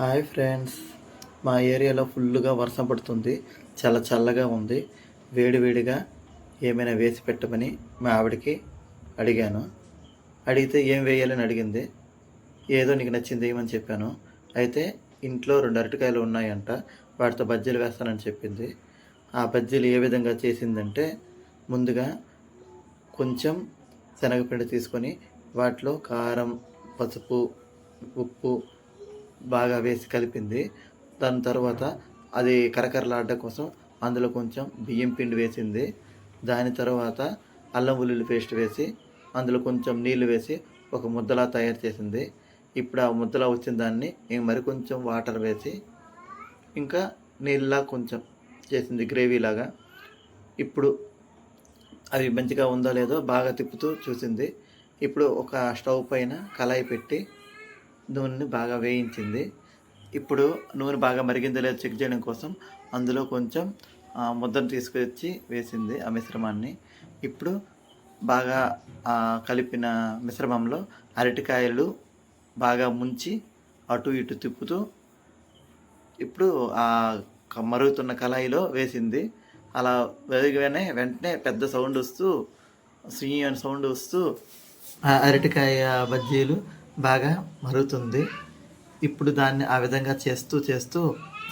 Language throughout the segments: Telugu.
Hi friends. మా ఏరియాలో ఫుల్గా వర్షం పడుతుంది. చాలా చల్లగా ఉంది. వేడివేడిగా ఏమైనా వేసి పెట్టమని మా ఆవిడకి అడిగాను. అడిగితే ఏం వేయాలని అడిగింది. ఏదో నీకు నచ్చింది ఏమని చెప్పాను. అయితే ఇంట్లో రెండు అరటికాయలు ఉన్నాయంట. వాటితో బజ్జీలు వేస్తానని చెప్పింది. ఆ బజ్జీలు ఏ విధంగా చేసిందంటే ముందుగా కొంచెం శనగపిండి తీసుకొని వాటిలో కారం పసుపు ఉప్పు బాగా వేసి కలిపింది. దాని తర్వాత అది కరకరలాడ్డ కోసం అందులో కొంచెం బియ్యం పిండి వేసింది. దాని తర్వాత అల్లం ఉల్లిల్లి పేస్ట్ వేసి అందులో కొంచెం నీళ్ళు వేసి ఒక ముద్దలా తయారు చేసింది. ఇప్పుడు ఆ ముద్దలా వచ్చిన దాన్ని మరి కొంచెం వాటర్ వేసి ఇంకా నీళ్ళలా కొంచెం చేసింది గ్రేవీ లాగా. ఇప్పుడు అవి మంచిగా ఉందో లేదో బాగా తిప్పుతూ చూసింది. ఇప్పుడు ఒక స్టవ్ పైన కళాయి పెట్టి నూనెని బాగా వేయించింది. ఇప్పుడు నూనె బాగా మరిగిందో లేదో చెక్ చేయడం కోసం అందులో కొంచెం ముద్దను తీసుకొచ్చి వేసింది ఆ మిశ్రమాన్ని. ఇప్పుడు బాగా కలిపిన మిశ్రమంలో అరటికాయలు బాగా ముంచి అటు ఇటు తిప్పుతూ ఇప్పుడు ఆ మరుగుతున్న కళాయిలో వేసింది. అలా వేగగానే వెంటనే పెద్ద సౌండ్ వస్తూ స్వీ అని సౌండ్ వస్తూ ఆ అరటికాయ బజ్జీలు బాగా మరుగుతుంది. ఇప్పుడు దాన్ని ఆ విధంగా చేస్తూ చేస్తూ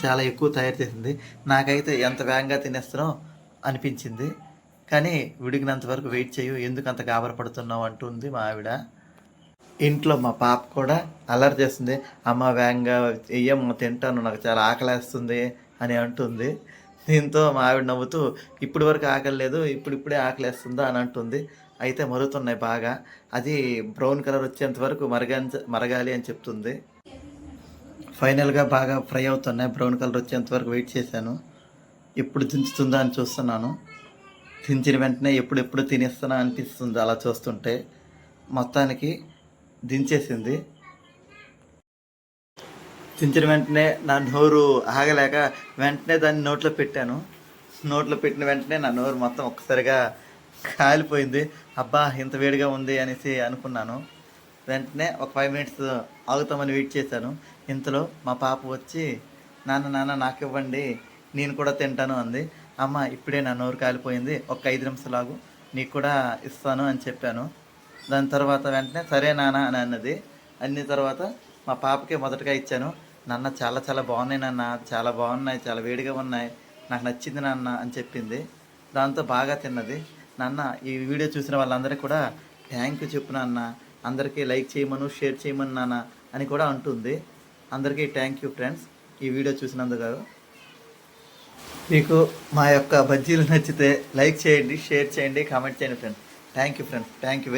చాలా ఎక్కువ తయారు చేసింది. నాకైతే ఎంత వేగంగా తినేస్తానో అనిపించింది. కానీ విడిగినంత వరకు వెయిట్ చేయు ఎందుకు అంత గాబరపడుతున్నావు అంటుంది మా ఆవిడ. ఇంట్లో మా పాప కూడా అల్లరి చేస్తుంది. అమ్మ వేగంగా ఏమో తింటాను నాకు చాలా ఆకలేస్తుంది అని అంటుంది. దీంతో మా ఆవిడ నవ్వుతూ ఇప్పటి వరకు ఆకలి లేదు ఇప్పుడు ఇప్పుడే ఆకలేస్తుందా? అని అంటుంది. అయితే మరుగుతున్నాయి బాగా. అది బ్రౌన్ కలర్ వచ్చేంత వరకు మరగా మరగాలి అని చెప్తుంది. ఫైనల్గా బాగా ఫ్రై అవుతున్నాయి. బ్రౌన్ కలర్ వచ్చేంత వరకు వెయిట్ చేశాను. ఎప్పుడు దించుతుందా అని చూస్తున్నాను. దించిన వెంటనే ఎప్పుడెప్పుడు తినేస్తున్నా అనిపిస్తుంది అలా చూస్తుంటే. మొత్తానికి దించేసింది. చించిన వెంటనే నా నోరు ఆగలేక వెంటనే దాన్ని నోట్లో పెట్టాను. నోట్లో పెట్టిన వెంటనే నా నోరు మొత్తం ఒక్కసారిగా కాలిపోయింది. అబ్బా ఇంత వేడిగా ఉంది అనేసి అనుకున్నాను. వెంటనే ఒక ఫైవ్ మినిట్స్ ఆగుతామని వెయిట్ చేశాను. ఇంతలో మా పాప వచ్చి నాన్న నాన్న నాకు ఇవ్వండి నేను కూడా తింటాను అంది. అమ్మ ఇప్పుడే నా నోరు కాలిపోయింది ఒక ఐదు నిమిషాలు ఆగు నీకు కూడా ఇస్తాను అని చెప్పాను. దాని తర్వాత వెంటనే సరే నాన్న అని అన్నది. అన్ని తర్వాత మా పాపకి మొదటగా ఇచ్చాను. నాన్న చాలా చాలా బాగున్నాయి నాన్న చాలా బాగున్నాయి చాలా వేడిగా ఉన్నాయి నాకు నచ్చింది నాన్న అని చెప్పింది. దాంతో బాగా తిన్నది. నాన్న ఈ వీడియో చూసిన వాళ్ళందరికీ కూడా థ్యాంక్ యూ చెప్పు నాన్న. అందరికీ లైక్ చేయమను షేర్ చేయమను నాన్న అని కూడా అంటుంది. అందరికీ థ్యాంక్ యూ ఫ్రెండ్స్ ఈ వీడియో చూసినందుకు మీకు మా యొక్క బజ్జీలు నచ్చితే లైక్ చేయండి షేర్ చేయండి కామెంట్ చేయండి friends. Thank you friends thank you very